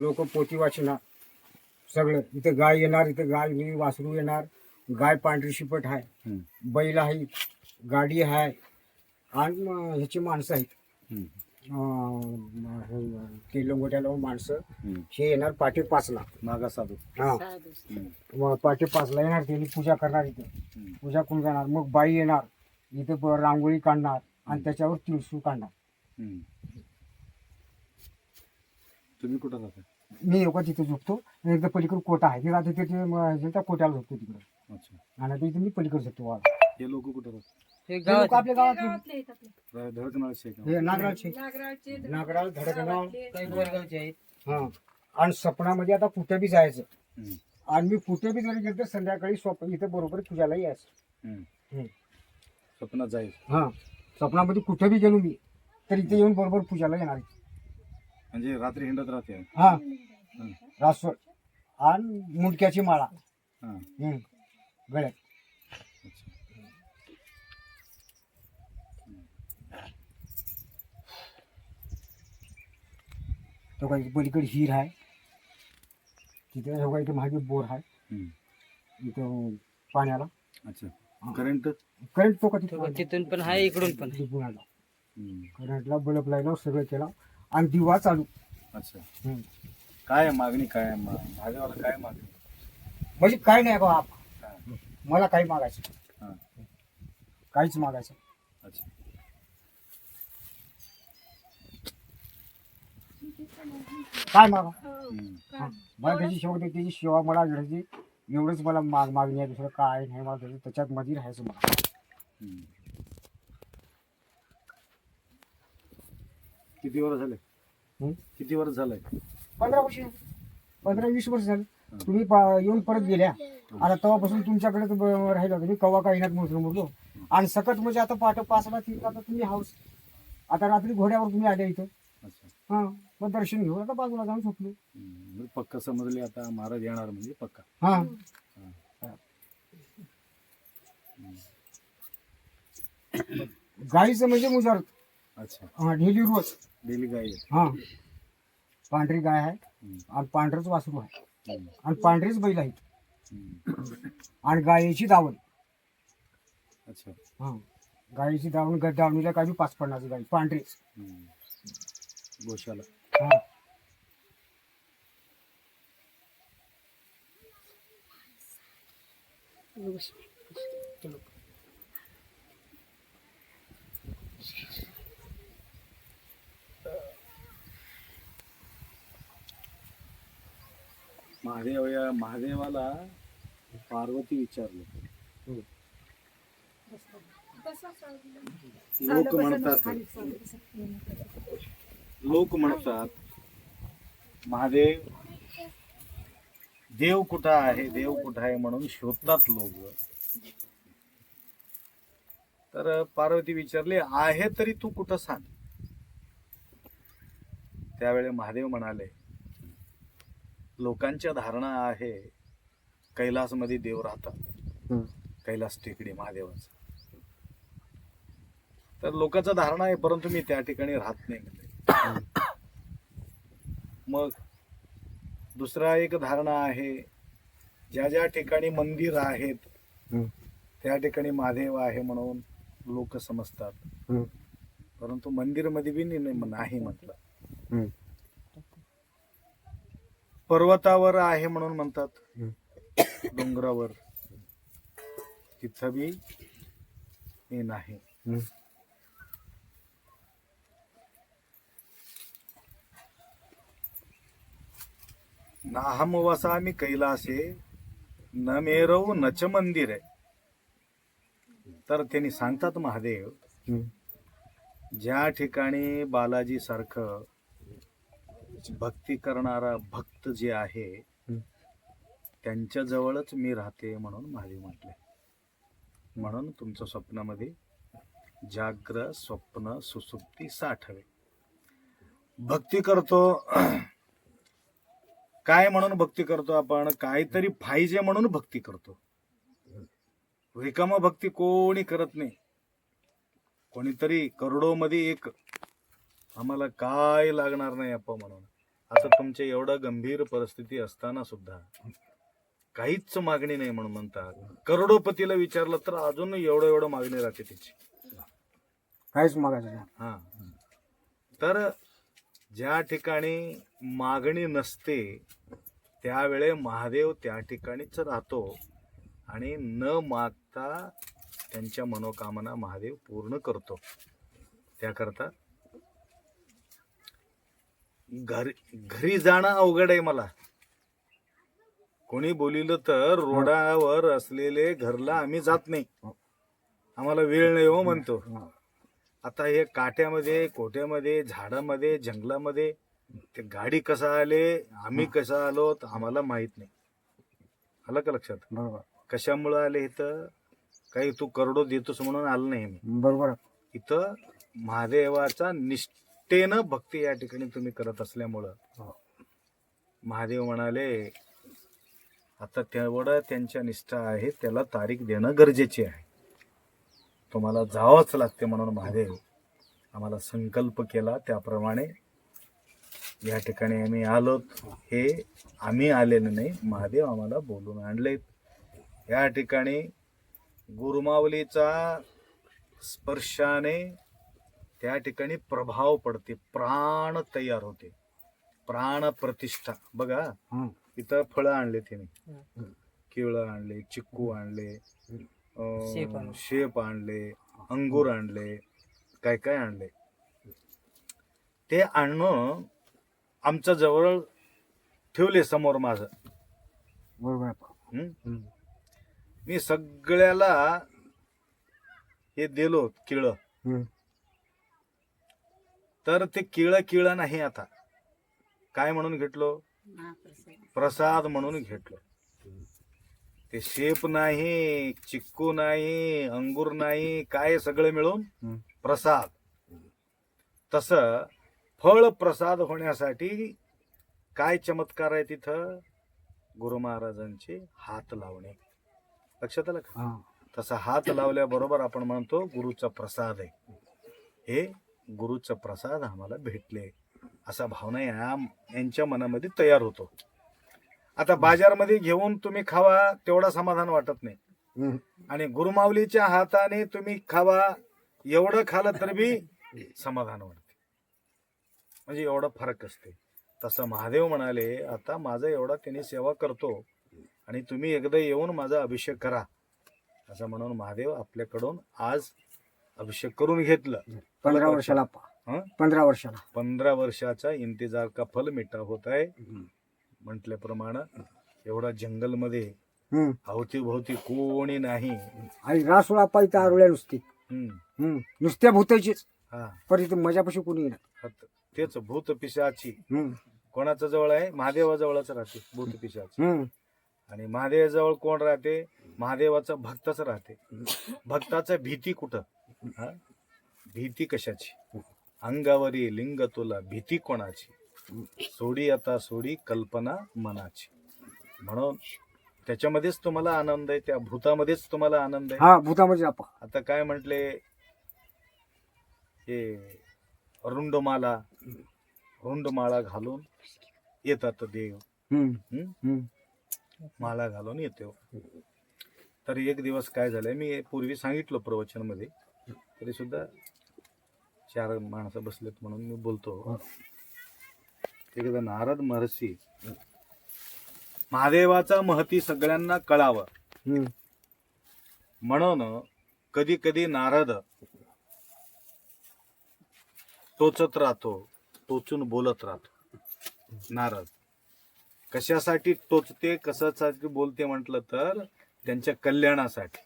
लोक पोती वाचणार. सगळं. इथं गाय येणार इथं गाय नाही वासरू येणार. गाय पांढरी शिपट आहे. बैल आहेत गाडी आहे आणि ह्याची माणसं आहेत ते लंगोट्याला माणसं. हे येणार पाठी पाचला. मागा साधू. हा. पाठी पाचला येणार त्यांनी पूजा करणार इथं. पूजा करून जाणार. मग बाई येणार. इथं रांगोळी काढणार आणि त्याच्यावर तिळसूळ काढणार. तुम्ही कुठं राहता मी एका तिथे झोपतो. आणि एकदा पलीकडे कोटा आहे. तिथं तिथे ते म- त्या कोट्याला झोपतो तिकडे. अच्छा. आणि आता इथे मी पलीकडे झोपतो. वाला हे लोक कुठं राहतात? हे लोकं आपल्या गावात गावातले आहेत आपले. रा- धडकनाळ शेख हे नागराळचे नागराळचे, नागराळ धडकनाळ काही गोरगावचे आहेत. हा. आणि सपनामध्ये आता कुठे बी जायचं. हम्म. आणि मी कुठे बी जरी गेलं तर संध्याकाळी स्वप्न इथं बरोबर पूजाला यायचं. हम्म. हम्म. स्वप्नात जाईल हा. स्वप्नामध्ये कुठे बी गेलो मी तर इथे येऊन बरोबर पूजाला येणार म्हणजे रात्री हिंडत राहते. हा. रासवड आणि मुंडक्याची माळा. हा हम्म. गळ्यात अच्छा तो काही पलीकडे हिर आहे. तिथे हो इथे मागे बोर आहे. हम्म. इथं पाण्याला. अच्छा. करंट करंट तो का तिथं तिथून पण आहे इकडून पण आहे. पुण्याला हम्म. करंटला बल्ब लावला सगळं केला. आणि दिवा चालू. अच्छा. हम्म. काय आहे मागणी काय आहे मा- काय मागणी म्हणजे काय नाही बाबा हा. मला काही मागायचं हा. काहीच मागायचं अच्छा काय मागा हम्म. हा. मला त्याची सेवा त्याची सेवा मला घ्यायची एवढंच मला माग मागणी आहे दुसरं काय नाही मला त्याचं त्याच्यात मध्ये राहायचं मला हम्म. किती वर्ष झाले हम्म? किती वर्ष झालंय पंधरा वर्ष पंधरा वीस वर्ष झाली. तुम्ही पा- येऊन परत गेल्या. आता तेव्हापासून तुमच्याकडे तर ब- राहिलो होतो. मी कवा काही मोठं मोठलो आणि सकट म्हणजे आता पहाटे पाचला तीन आता तुम्ही हाऊस आता रात्री घोड्यावर तुम्ही आल्या इथं. अच्छा. हा मग दर्शन घेऊ आता बाजूला जाऊन झोपलो. हम्म. पक्का समजले आता महाराज येणार म्हणजे पक्का. हा. गाईचं म्हणजे मुजर अच्छा. हा डेली रोज. डेली गाय आहे. हा. पांढरी गाय आहे. आणि पांढरच वासरू आहे. आणि पांढरीच बैल आहेत. आणि गायीची दावण अच्छा. हा. गायीची दावण ग- दावणीला काही पाच पन्नास गाई पांढरीच. गोशाला. हा. महादेव या महादेवाला पार्वती विचारलं. लोक म्हणतात. लोक म्हणतात महादेव देव कुठं आहे? देव कुठं आहे? म्हणून शोधतात लोक. तर पार्वती विचारले आहे तरी तू कुठं सांग? त्यावेळी महादेव म्हणाले लोकांच्या धारणा आहे कैलासमध्ये देव राहतात कैलास टेकडी महादेवाचं तर लोकांचा धारणा आहे परंतु मी त्या ठिकाणी राहत नाही मग दुसरा एक धारणा आहे ज्या ज्या ठिकाणी मंदिर आहेत. त्या ठिकाणी महादेव आहे म्हणून लोक समजतात. परंतु मंदिरमध्ये बी नाही म्हटलं. पर्वतावर आहे म्हणून म्हणतात. डोंगरावर तिथं बी हे नाही. नाहम वसामी कैलासे न मेरव नच मंदिर आहे तर त्यांनी सांगतात महादेव. ज्या ठिकाणी बालाजी सारखं भक्ती करणारा भक्त जे आहे. त्यांच्या जवळच मी राहते म्हणून महादेव म्हटले. म्हणून तुमच्या स्वप्नामध्ये जाग्र स्वप्न सुसुप्ती साठवे. भक्ती करतो. काय म्हणून भक्ती करतो आपण? काहीतरी पाहिजे म्हणून भक्ती करतो. रिकामा भक्ती कोणी करत नाही. कोणीतरी करोडो मध्ये एक आम्हाला काय लागणार नाही आपण म्हणून. आता तुमच्या एवढं गंभीर परिस्थिती असताना सुद्धा काहीच मागणी नाही म्हणून म्हणतात. करोडोपतीला विचारलं तर अजून एवढं एवढं मागणी राहते त्याची काहीच मागायचं. हा. तर ज्या ठिकाणी मागणी नसते त्यावेळे महादेव त्या ठिकाणीच राहतो आणि न मागता त्यांच्या मनोकामना महादेव पूर्ण करतो. त्याकरता घरी घरी जाणं अवघड आहे मला. कोणी बोलिलं तर रोडावर असलेले घरला आम्ही जात नाही. आम्हाला वेळ नाही हो म्हणतो. आता हे काट्यामध्ये कोट्यामध्ये झाडामध्ये जंगलामध्ये ते गाडी कसा आले आम्ही कसं आलो तर आम्हाला माहीत नाही. आलं का लक्षात? बरोबर. कशामुळं आले इथं काही तू करोडो देतोस म्हणून आलं नाही मी. बरोबर. इथं महादेवाचा निष्ठेनं भक्ती या ठिकाणी तुम्ही करत असल्यामुळं महादेव म्हणाले आता तेवढं त्यांच्या निष्ठा आहे त्याला तारीख देणं गरजेचे आहे. तुम्हाला जावंच लागते म्हणून महादेव आम्हाला संकल्प केला त्याप्रमाणे या ठिकाणी आम्ही आलो हे आम्ही आलेलं नाही महादेव आम्हाला बोलून आणले या ठिकाणी गुरुमावलीचा स्पर्शाने त्या ठिकाणी प्रभाव पडते प्राण तयार होते. प्राण प्रतिष्ठा. बघा. इथं फळं आणले तिने. केळं आणले चिक्कू आणले शेप आणले. अंगूर आणले काय काय आणले. ते आणणं आमच्या जवळ ठेवले समोर माझं. मी सगळ्याला हे दिलो केळं. तर ते केळं केळं नाही आता. काय म्हणून घेतलो? प्रसाद म्हणून घेतलो. ते शेप नाही चिक्कू नाही अंगूर नाही काय सगळं मिळून. प्रसाद. तस फळ प्रसाद होण्यासाठी काय चमत्कार आहे तिथं? गुरु महाराजांचे हात लावणे. लक्षात आलं का. तसा हात लावल्याबरोबर आपण म्हणतो गुरुचा प्रसाद आहे. हे गुरुचा प्रसाद आम्हाला भेटले. असा भावना या यांच्या मनामध्ये तयार होतो. आता बाजारमध्ये घेऊन तुम्ही खावा तेवढा समाधान वाटत नाही. आणि गुरुमावलीच्या हाताने तुम्ही खावा एवढं खालं तर बी समाधान वाटते. म्हणजे एवढा फरक असते. तसं महादेव म्हणाले आता माझा एवढा त्यांनी सेवा करतो आणि तुम्ही एकदा येऊन माझा अभिषेक करा. असं म्हणून महादेव आपल्याकडून आज अभिषेक करून घेतलं. पंधरा वर्षाला हं? पंधरा वर्षाला. पंधरा वर्षाचा इंतजार का फल मिठा होत आहे? म्हटल्याप्रमाणे एवढा जंगलमध्ये हं. अवतीभोवती कोणी नाही. आणि रासोळा पाहिजे आरोळ्या नुसती. हम्म. हं. नुसत्या भूतायचीच हा. पण इथे मजापाशी कोणी हत- तेच भूत पिशाची. कोणाच्या जवळ आहे? महादेवाजवळच राहते भूत पिशाची. हं. आणि महादेवाजवळ कोण राहते? महादेवाचा भक्तच राहते. भक्ताचा भीती कुठं? हा? भीती कशाची? अंगावरी लिंग तुला भीती कोणाची? सोडी आता सोडी कल्पना मनाची. म्हणून त्याच्यामध्येच तुम्हाला आनंद आहे त्या भूतामध्येच तुम्हाला आनंद आहे. हा भूतामध्ये आपा आता काय म्हटले? हे रुंडमाला रुंडमाळा घालून येतात देव. हं. हं? हं. माळा घालून येतो. तर एक दिवस काय झालंय मी पूर्वी सांगितलं प्रवचनमध्ये तरी सुद्धा चार माणसं बसलेत म्हणून मी बोलतो. एकदा नारद महर्षी महादेवाचा महती सगळ्यांना कळावं. म्हणून कधी कधी नारद टोचत राहतो टोचून बोलत राहतो. नारद कशासाठी टोचते कशासाठी बोलते म्हटलं तर त्यांच्या कल्याणासाठी.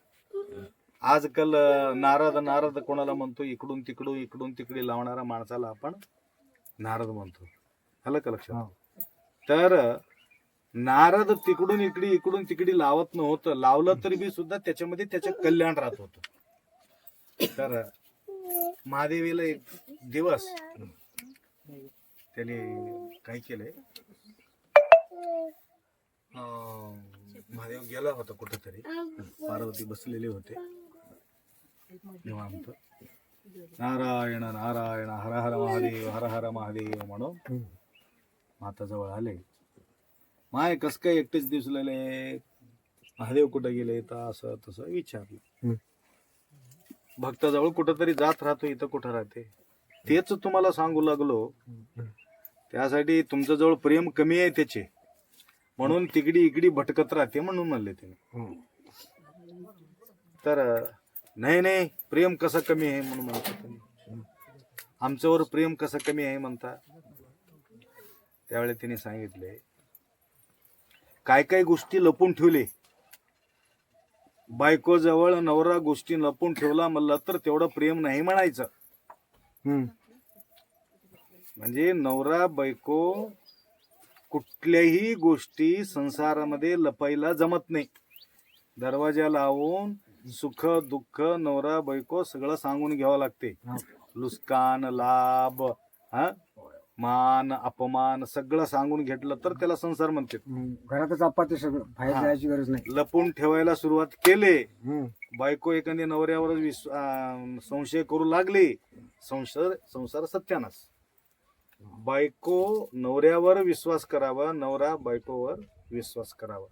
आजकाल नारद नारद कोणाला म्हणतो इकडून तिकडून इकडून तिकडे लावणारा माणसाला आपण नारद म्हणतो. आलं का लक्षात? हा. तर नारद तिकडून इकडे इकडून तिकडे लावत नव्हतं. लावलं तरी बी सुद्धा त्याच्यामध्ये त्याचं कल्याण राहत होत. तर महादेवीला एक दिवस त्याने काय केलंय? महादेव गेला होता कुठेतरी. पार्वती बसलेले होते. निवांत नारायण नारायण हर हर महादेव हर हर महादेव म्हणून हं. माताजवळ आले. माय कस काय एकटेच दिसलेले? महादेव कुठं गेले? तर असं तसं विचारलं. भक्ताजवळ कुठंतरी जात राहतो इथं कुठं राहते? तेच तुम्हाला सांगू लागलो. त्यासाठी तुमचं जवळ प्रेम कमी आहे त्याचे. म्हणून तिकडी इकडी भटकत राहते म्हणून म्हणले त्याने तर नाही नाही प्रेम कसं कमी आहे म्हणून म्हणतात तुम्ही. आमच्यावर प्रेम कसं कमी आहे म्हणता? त्यावेळेला तिने सांगितले काय काय गोष्टी लपून ठेवले? बायको जवळ नवरा गोष्टी लपून ठेवला म्हणलं तर तेवढं प्रेम नाही म्हणायचं. म्हणजे नवरा बायको कुठल्याही गोष्टी संसारामध्ये लपायला जमत नाही. दरवाजा लावून सुख दुःख नवरा बायको सगळं सांगून घ्यावं लागते. लुस्कान लाभ हा? मान अपमान सगळं सांगून घेतलं तर त्याला संसार म्हणते. घरातच आपा ते सगळं. बाहेर. जायची गरज नाही. लपून ठेवायला सुरुवात केले. बायको एखादी नवऱ्यावर संशय करू लागली. संसार संसार सत्यानाश. बायको नवऱ्यावर विश्वास करावा नवरा बायकोवर विश्वास करावा.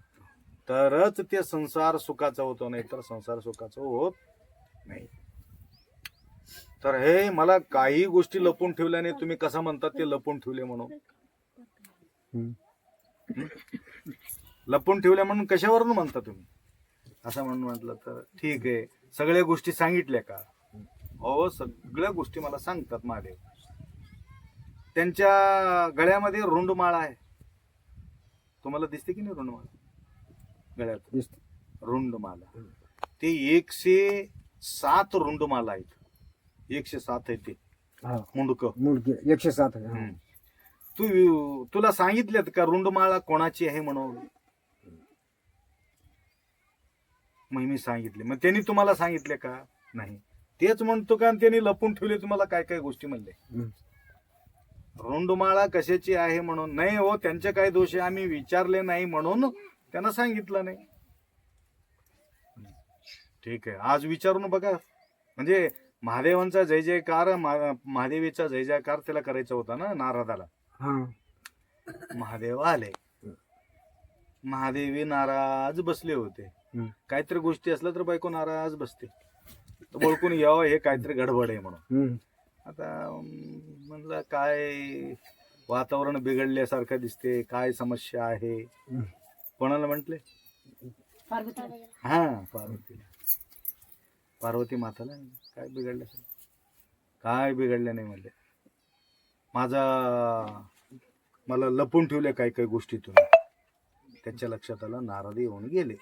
तरच ते संसार सुखाचा होतो नाही तर संसार सुखाचा होत नाही. तर हे मला काही गोष्टी लपून ठेवल्याने तुम्ही कसं म्हणतात ते लपून ठेवले म्हणून. लपून ठेवल्या म्हणून कशावरून म्हणता तुम्ही? असं म्हणून म्हटलं तर ठीक आहे. सगळ्या गोष्टी सांगितल्या का? हो सगळ्या गोष्टी मला सांगतात महादेव. त्यांच्या गळ्यामध्ये रुंडमाळा आहे. तुम्हाला दिसते की नाही रुंडमाळा? गळ्यात. रुंडमाला. ते एकशे सात रुंडमाला आहेत. एकशे सात आहे ते. मुंडक. मुंडकी. एकशे सात आहे. हा. तू तुला सांगितल्यात का रुंडमाळा कोणाची आहे म्हणून? मग मी सांगितले. मग त्यांनी तुम्हाला सांगितले का? नाही. तेच म्हणतो का आणि त्यांनी लपून ठेवले तुम्हाला काय काय गोष्टी म्हणले? हम्म. रुंडमाळा कशाची आहे म्हणून? नाही हो त्यांचे काय दोष आहे? आम्ही विचारले नाही म्हणून त्यांना सांगितलं नाही. ठीक आहे. आज विचारून बघा. म्हणजे महादेवांचा जय जयकार महादेवीचा जय जयकार त्याला करायचा होता ना नारदाला? हा. महादेव आले. महादेवी नाराज बसले होते. काहीतरी गोष्टी असल्या तर बायको नाराज बसते. तर ओळखून यावं हे काहीतरी गडबड आहे म्हणून. आता म्हणलं काय वातावरण बिघडल्यासारखं दिसते काय समस्या आहे. कोणाला म्हटले? हा पार्वतीला पार्वती माताला काय बिघडलं? काय बिघडलं नाही म्हणले माझा मला लपून ठेवले काही काही गोष्टी तुम्ही त्याच्या लक्षात आलं नारद येऊन गेले.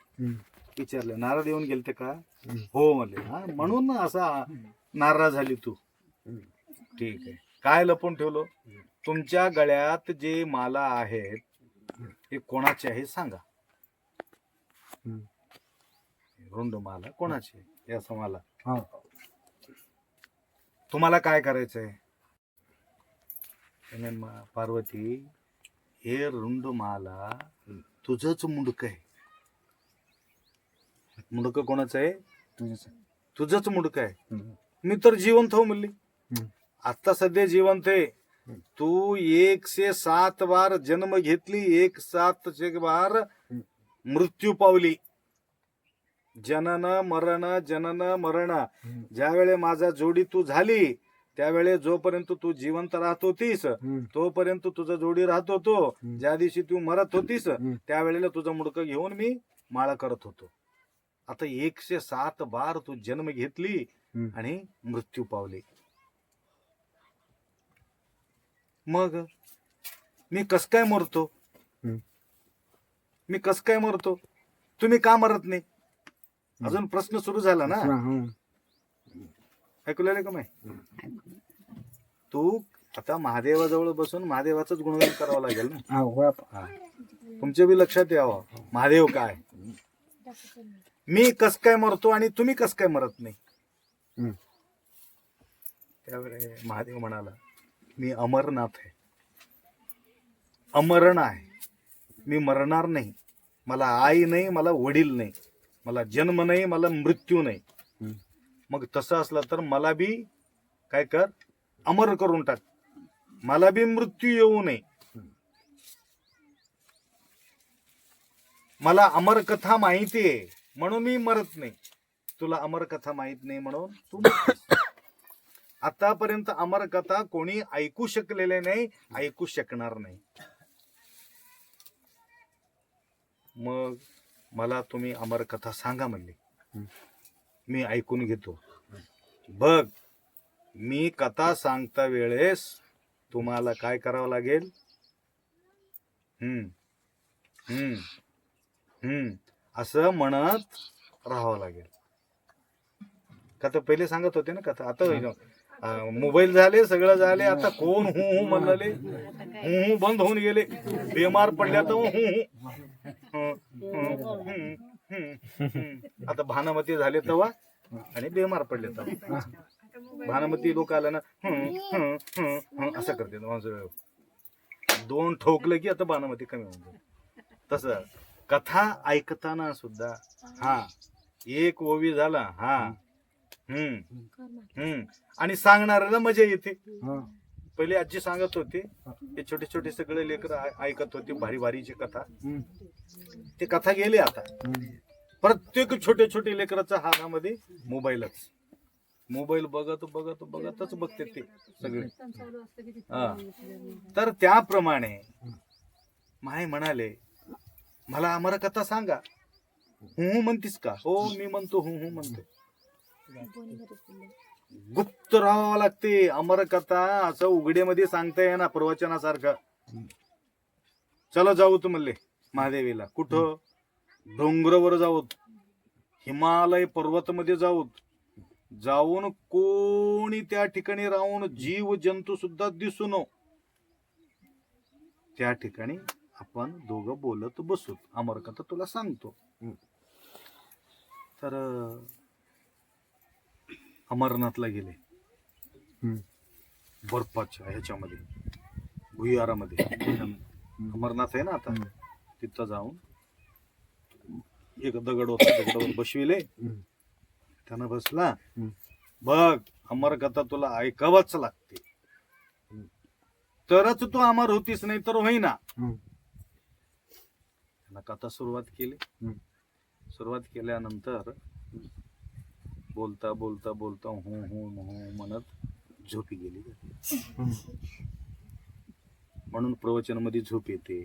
विचारले नारद येऊन गेलते का? हम्म. हो म्हणले हा म्हणून असा नाराज झाली तू. ठीक आहे. काय लपून ठेवलो? तुमच्या गळ्यात जे माला आहेत हे कोणाचे आहे सांगा. रुंड माला कोणाची? आहे? हा. तुम्हाला काय करायचंय? म- पार्वती हे रुंड माला तुझंच मुंडक आहे. मुंडक कोणाचं आहे? तुझंच. तुझंच मुंडक आहे. हम्म. मी तर जिवंत हो म्हणली. हम्म. आता सध्या जिवंत आहे. तू एकशे सात बार जन्म घेतली एक सात बार मृत्यू पावली जनन मरण जनन मरण. ज्यावेळे माझा जोडी तू झाली त्यावेळे जोपर्यंत तू जिवंत राहत होतीस. तोपर्यंत तुझा जोडी राहत होतो. ज्या दिवशी तू मरत होतीस. त्यावेळेला तुझं मुडकं घेऊन मी माळा करत होतो आता एकशे सात बार तू जन्म घेतली. आणि मृत्यू पावली मग मी कस काय मरतो. मी कस काय मरतो? तुम्ही का मरत नाही? अजून प्रश्न सुरू झाला ना? हा. ऐकलेलं का माही तू आता महादेवाजवळ बसून महादेवाचंच गुणगान करावं लागेल ना. तुमच्या बी लक्षात यावं महादेव काय? मी कस काय मरतो आणि तुम्ही कस काय मरत नाही. त्यावेळे महादेव म्हणाला मी अमरनाथ आहे. अमरण आहे. मी मरणार नाही. मला आई नाही मला वडील नाही. मला जन्म नाही मला मृत्यू नाही. मग तसं असलं तर मला बी काय कर अमर करून टाक. मला बी मृत्यू येऊ नये. मला अमर कथा माहिती आहे म्हणून मी मरत नाही. तुला अमर कथा माहीत नाही म्हणून तू आतापर्यंत अमर कथा कोणी ऐकू शकलेले नाही ऐकू शकणार नाही. मग मला तुम्ही अमर कथा सांगा म्हणली. मी ऐकून घेतो. बघ मी कथा सांगता वेळेस तुम्हाला काय करावं लागेल? हम्म. हम्म. हम्म. असं म्हणत राहावं लागेल. कथा पहिले सांगत होते ना कथा? आता मोबाईल झाले सगळं झाले आता कोण हू हू म्हणले हू हू बंद होऊन गेले. बेमार पडल्या तर हं. आता भानामती झाले तेव्हा आणि बेमार पडले तेव्हा. भानामती लोक आला ना असं करते. दोन ठोकलं की आता भानामती कमी होऊन जाईल. तस कथा ऐकताना सुद्धा हा एक ओवी झाला हा हम्म हम्म आणि सांगणाऱ्याला मजा येते. पहिले आजी सांगत होती हे छोटे छोटे सगळे लेकर ऐकत होते भारी भारीची कथा. ती ते कथा गेली आता. प्रत्येक छोटे छोटे लेकराच्या हातामध्ये मोबाईलच. मोबाईल बघत बघत बघतच बघते ते सगळे. हा. तर त्याप्रमाणे माय म्हणाले मला आम्हाला कथा सांगा. हु म्हणतीस का? हो मी म्हणतो हु हू म्हणतो. गुप्त राहावं लागते. अमर कथा असं उघडेमध्ये सांगता येणार प्रवचनासारखं. चला जाऊ तू म्हणले महादेवीला. कुठं? डोंगरावर जाऊत. हिमालय पर्वतमध्ये जाऊत. जाऊन कोणी त्या ठिकाणी राहून जीव जंतू सुद्धा दिसू नो त्या ठिकाणी आपण दोघं बोलत बसूत अमर कथा तुला सांगतो. तर अमरनाथला गेले. बर्फाच्या ह्याच्यामध्ये भुयारामध्ये अमरनाथ आहे ना आता. तिथं जाऊन एक दगड होता दगडावर बसविले. त्यानं बसला. बघ अमर कथा तुला ऐकावंच लागते. तरच तू अमर होतीस नाही तर होईना. त्यानं कथा सुरुवात केली. सुरुवात केल्यानंतर बोलता बोलता बोलता हू हू हू म्हणत झोपी गेली. म्हणून प्रवचनमध्ये झोप येते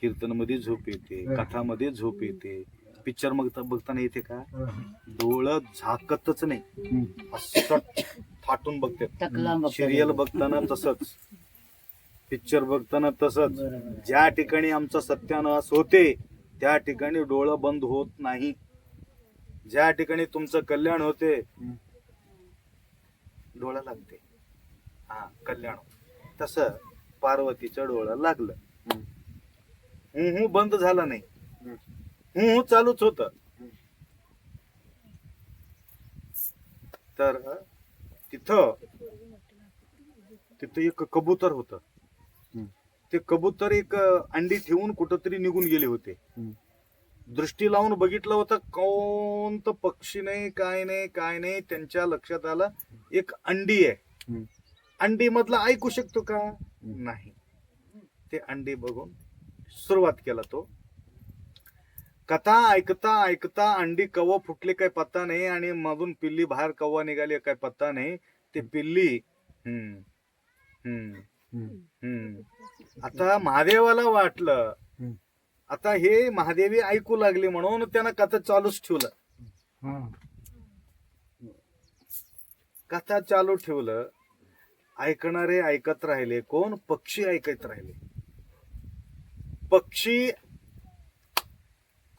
कीर्तनमध्ये झोप येते कथामध्ये झोप येते पिक्चर बघता बघताना येते का डोळं झाकतच नाही. असं फाटून बघतो. सिरियल बघताना तसंच पिक्चर बघताना तसंच ज्या ठिकाणी आमचा सत्यानाश होते त्या ठिकाणी डोळं बंद होत नाही ज्या ठिकाणी तुमचं कल्याण होते डोळा लागते. हा कल्याण. तस पार्वतीचं डोळं लागलं. हू हू बंद झाला नाही. हू हू चालूच होत. तर तिथं तिथं एक कबूतर होत. ते कबूतर एक अंडी ठेवून कुठंतरी निघून गेले होते. दृष्टी लावून बघितलं होतं कोणतं पक्षी नाही काय नाही काय नाही त्यांच्या लक्षात आलं एक अंडी आहे. अंडी मधलं ऐकू शकतो का? नाही. ते अंडी बघून सुरुवात केला तो. कथा ऐकता ऐकता अंडी कव फुटले काय पत्ता नाही आणि मधून पिल्ली बाहेर कव्वा निघाली काय पत्ता नाही. ते पिल्ली हम्म हम्म. हम्म. आता महादेवाला वाटलं. आता हे महादेवी ऐकू लागली म्हणून त्यानं कथा चालूच ठेवलं. हा. कथा चालू ठेवलं. ऐकणारे ऐकत राहिले. कोण? पक्षी ऐकत राहिले. पक्षी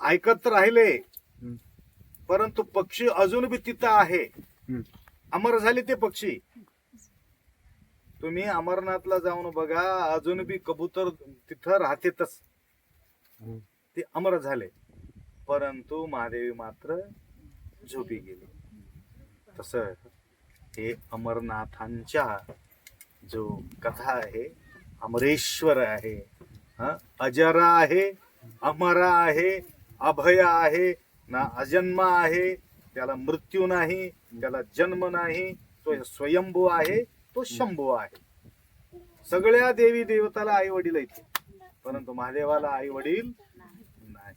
ऐकत राहिले. परंतु पक्षी अजून बी तिथं आहे. अमर झाले ते पक्षी. तुम्ही अमरनाथला जाऊन बघा. अजून बी कबूतर तिथं राहतेतच. ते अमर झाले. परंतु महादेवी मात्र झोपी गेली. तस हे अमरनाथांच्या जो कथा आहे अमरेश्वर आहे हा? अजरा आहे अमरा आहे अभय आहे ना अजन्म आहे त्याला मृत्यू नाही त्याला जन्म नाही तो स्वयंभू आहे तो शंभू आहे. सगळ्या देवी देवताला आई वडील आहेत. परंतु महादेवाला आई वडील नाही.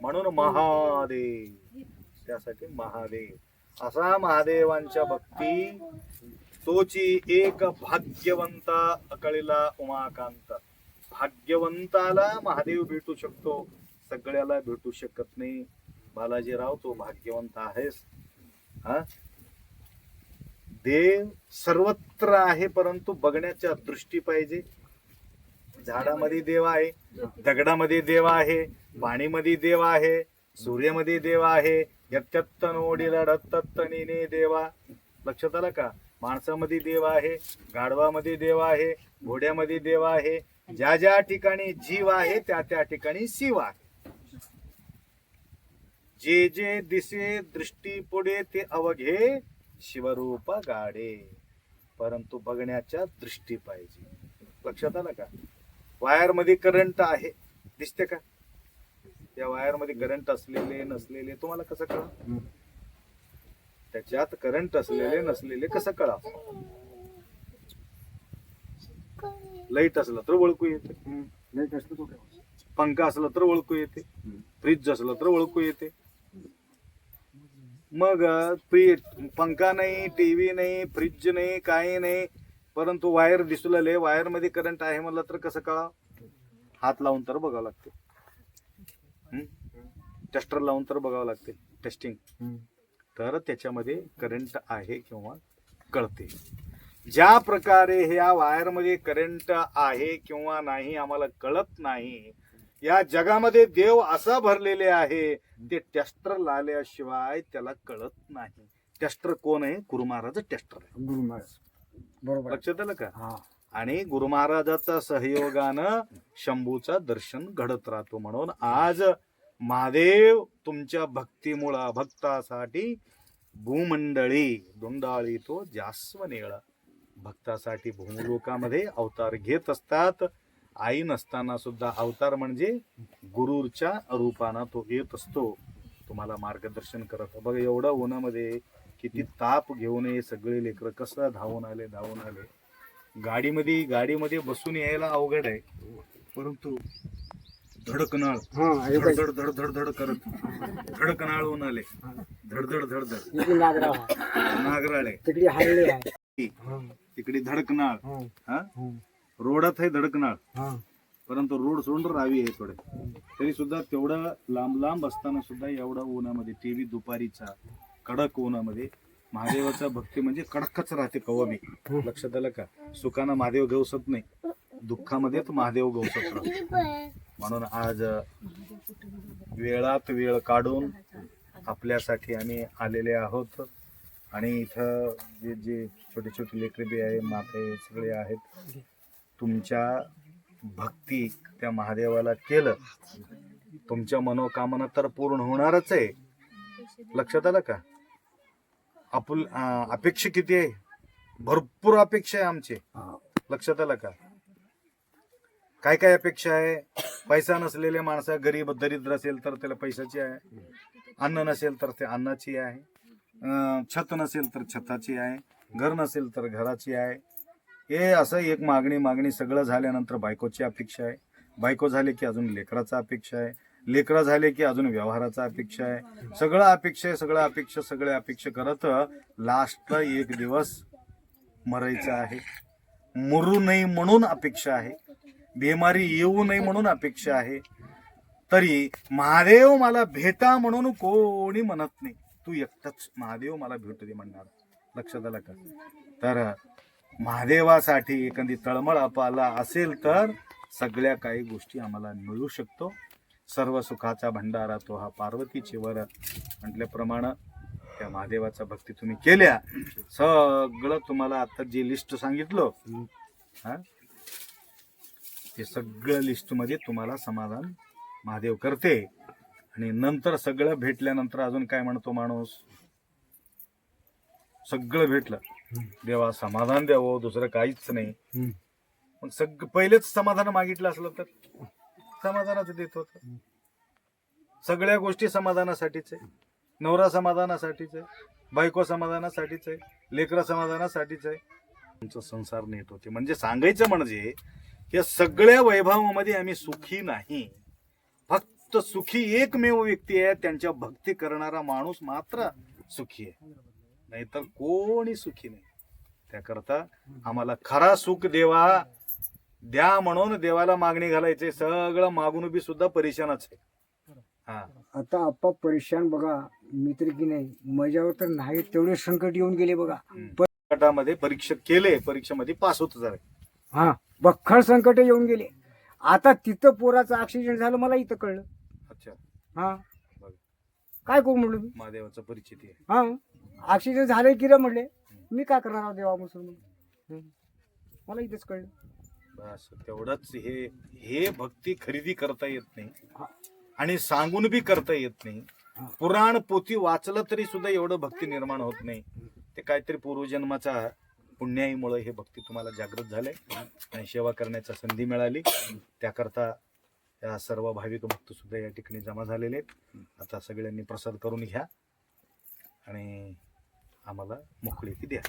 म्हणून महादेव त्यासाठी महादेव. असा महादेवांच्या भक्ती तोची एक भाग्यवंता अकळीला उमाकांत. भाग्यवंताला महादेव भेटू शकतो सगळ्याला भेटू शकत नाही. बालाजीराव तो भाग्यवंत आहेस. हा? देव सर्वत्र आहे परंतु बघण्याच्या दृष्टी पाहिजे. झाडामध्ये देव आहे दगडामध्ये देव आहे पाणीमध्ये देव आहे सूर्यामध्ये देव आहे यत्यत्त नोडीला रत्तत्तनीने देवा. लक्षात आलं का? माणसामध्ये देव आहे गाढवामध्ये देव आहे घोड्यामध्ये देव आहे ज्या ज्या ठिकाणी जीव आहे त्या त्या ठिकाणी शिव आहे. जे जे दिसे दृष्टी पुढे ते अवघे शिवरूप गाडे परंतु बघण्याच्या दृष्टी पाहिजे. लक्षात आलं का? वायरमध्ये करंट आहे. दिसते का? त्या वायरमध्ये करंट असलेले नसलेले तुम्हाला कसं कळा त्याच्यात करंट असलेले नसलेले कसं कळा लाइट असलं तर ओळखू येते. लाइट पंखा असला तर ओळखू येते. फ्रीज असलं तर ओळखू येते. मग फ्रीज पंखा नाही टीव्ही नाही फ्रीज नाही काही नाही. परंतु वायर दिसू लागले. वायरमध्ये करंट आहे म्हणलं तर कसं कळा हात लावून तर बघावं लागते. टेस्टर लावून तर बघावं लागते. टेस्टिंग. तर त्याच्यामध्ये करंट आहे किंवा कळते. ज्या प्रकारे ह्या वायरमध्ये करंट आहे किंवा नाही आम्हाला कळत नाही या जगामध्ये देव असा भरलेले आहे ते टेस्टर लावल्याशिवाय त्याला कळत नाही. टेस्टर कोण आहे? गुरु महाराज टेस्टर आहे. गुरु महाराज. बरोबर. लक्षात आलं का? हा. आणि गुरु महाराजाचा सहयोगानं शंभूचा दर्शन घडत राहतो म्हणून आज महादेव तुमच्या भक्तीमुळा भक्तासाठी भूमंडळी दुंडाळी तो जास्वनेळ भक्तासाठी भूलोकामध्ये अवतार घेत असतात. आई नसताना सुद्धा अवतार म्हणजे गुरुच्या रूपानं तो येत असतो. तुम्हाला मार्गदर्शन करत बघा एवढं उन्हामध्ये किती ताप घेऊन हे सगळे लेकरं कसं धावून आले धावून आले. गाडीमध्ये गाडीमध्ये बसून यायला अवघड आहे. परंतु धडकनाळ हे काय? धड धड धड धड करत धडकनाळ होऊन आले. धडधड धडधड. नागराळे. तिकडे धडकनाळ. हा, रोडात आहे धडकनाळ. हा. परंतु रोड सोडून रावी आहे थोडे. तरी सुद्धा तेवढं लांब लांब असताना सुद्धा एवढा उन्हामध्ये टीव्ही दुपारीचा कडक उन्हामध्ये महादेवाचा भक्ती म्हणजे कडकच राहते कवाबी लक्षात आलं का? सुखानं महादेव गवसत नाही. दुःखामध्येच महादेव गवसत राहतो. म्हणून आज वेळात वेळ काढून आपल्यासाठी आम्ही आलेले आहोत. आणि इथं जे जे छोटे छोटे लेकरबी आहे माते सगळे आहेत तुमच्या भक्ती त्या महादेवाला केलं. तुमच्या मनोकामना तर पूर्ण होणारच आहे. लक्षात आलं का? आपुल अपेक्षा किती आहे? भरपूर अपेक्षा आहे आमची. लक्षात आलं का? काय काय अपेक्षा आहे? पैसा नसलेले माणसं गरीब दरिद्र असेल तर त्याला पैशाची आहे. अन्न नसेल तर ते अन्नाची आहे. छत नसेल तर छताची आहे. घर नसेल तर घराची आहे. हे असं एक मागणी मागणी सगळं झाल्यानंतर बायकोची अपेक्षा आहे. बायको झाले की अजून लेकराचा अपेक्षा आहे. लेकरं झाले की अजून व्यवहाराचा अपेक्षा आहे. सगळं अपेक्षा आहे सगळं अपेक्षा सगळे अपेक्षा करत लास्टला एक दिवस मरायचं आहे. मरू नये म्हणून अपेक्षा आहे. बिमारी येऊ नये म्हणून अपेक्षा आहे. तरी महादेव मला भेटा म्हणून कोणी म्हणत नाही. तू एकटाच महादेव मला भेटू दे म्हणणार. लक्षात आलं का? तर महादेवासाठी एखादी तळमळ अपाला असेल तर सगळ्या काही गोष्टी आम्हाला मिळू शकतो. सर्व सुखाचा भंडारा तो हा पार्वतीची वर म्हटल्याप्रमाणे त्या महादेवाचा भक्ती तुम्ही केल्या. सगळं तुम्हाला आता जे लिस्ट सांगितलं हा ते सगळं लिस्टमध्ये तुम्हाला समाधान महादेव करते. आणि नंतर सगळं भेटल्यानंतर अजून काय म्हणतो माणूस? सगळं भेटलं. देवा समाधान द्यावं दुसरं काहीच नाही. मग सग पहिलेच समाधान मागितलं असलं तर? समाधानाच देत होत. सगळ्या गोष्टी समाधानासाठीच आहे. नवरा समाधानासाठीच आहे. बायको समाधानासाठीच आहे. लेकरा समाधानासाठीच आहे. तुमचा संसार नीट होते. म्हणजे सांगायचं म्हणजे या सगळ्या वैभवामध्ये आम्ही सुखी नाही. फक्त सुखी एकमेव व्यक्ती आहे. त्यांच्या भक्ती करणारा माणूस मात्र सुखी आहे. नाहीतर कोणी सुखी नाही. त्याकरता आम्हाला खरा सुख देवा. द्या म्हणून देवाला मागणी घालायचे. सगळं मागून बी सुद्धा परेशानच आहे. हा. आता आप्पा परेशान बघा मी तरी की नाही माझ्यावर तर नाही तेवढे संकट येऊन गेले बघा. गटामध्ये परीक्षा केले परीक्षेमध्ये पास होत झाले हा बख्खळ संकट येऊन गेले. आता तिथं पोराचं ऍक्सिडेंट झालं मला इथं कळलं. अच्छा. हा. काय करू म्हणलं मी? महादेवाचा परिचिती आहे. हा. ऍक्सिडेंट झाले की रे म्हणले. मी काय करणार देवा मुसलमान. मला इथंच कळलं. बस तेवढंच हे हे भक्ती खरेदी करता येत नाही. आणि सांगून बी करता येत नाही. पुराण पोथी वाचलं तरी सुद्धा एवढं भक्ती निर्माण होत नाही. ते काहीतरी पूर्वजन्माचा पुण्याईमुळे हे भक्ती तुम्हाला जागृत झाले आणि सेवा करण्याची संधी मिळाली. त्याकरता या सर्व भाविक भक्त सुद्धा या ठिकाणी जमा झालेले आहेत. आता सगळ्यांनी प्रसाद करून घ्या. आणि आम्हाला मोकळीकी द्या.